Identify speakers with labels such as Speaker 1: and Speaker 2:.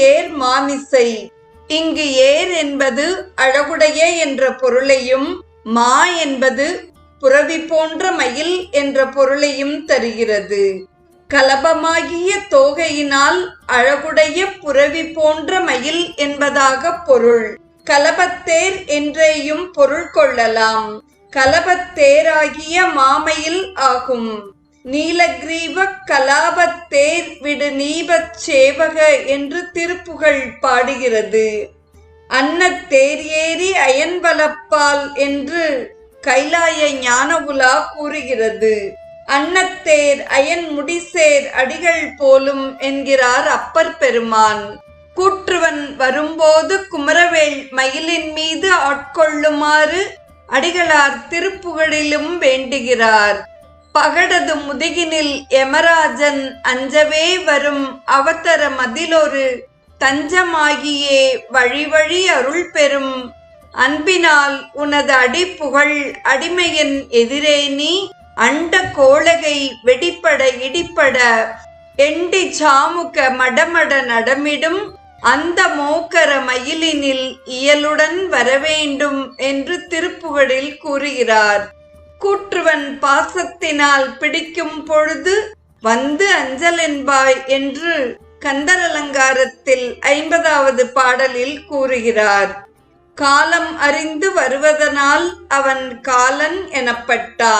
Speaker 1: ஏர் மாமிசை. இங்கு ஏர் என்பது அழகுடைய என்ற பொருளையும் மா என்பது புறவி போன்ற மயில் என்ற பொருளையும் தருகிறது. கலபமாகிய தோகையினால் அழகுடைய புறவி போன்ற மயில் என்பதாக பொருள். கலபத்தேர் என்றேயும் பொருள் கொள்ளலாம். கலபத்தேராகிய மாமையில் ஆகும். நீலகிரீவ கலாபத்தேர் விடு நீபச் சேவக என்று திருப்புகழ் பாடுகிறது. அன்னத்தேர் ஏறி அயன்பலப்பால் என்று கைலாய ஞான உலா கூறுகிறது. அன்னத்தேர் அயன் முடிசேர் அடிகள் போலும் என்கிறார் அப்பர் பெருமான். கூற்றுவன் வரும்போது குமரவேல் மயிலின் மீது ஆட்கொள்ளுமாறு அடிகளார் திருப்புகழிலும் வேண்டுகிறார். பகடது முதுகினில் யமராஜன் அஞ்சவே வரும் அவத்தர மதிலொரு தஞ்சமாகியே வழிவழி அருள் பெறும் அன்பினால் உனது அடிப்புகழ் அடிமையின் எதிரே நீ அண்ட கோளகை வெடிப்பட இடிப்பட எண்டி சாமுக மடமட நடமிடும் அந்த மோக்கர மயிலினில் இயலுடன் வரவேண்டும் என்று திருப்புகழில் கூறுகிறார். கூற்றுவன் பாசத்தினால் பிடிக்கும் பொழுது வந்து அஞ்சலென்பாய் என்று கந்தர் அலங்காரத்தில் ஐம்பதாவது பாடலில் கூறுகிறார். காலம் அறிந்து வருவதனால் அவன் காலன் எனப்பட்டான்.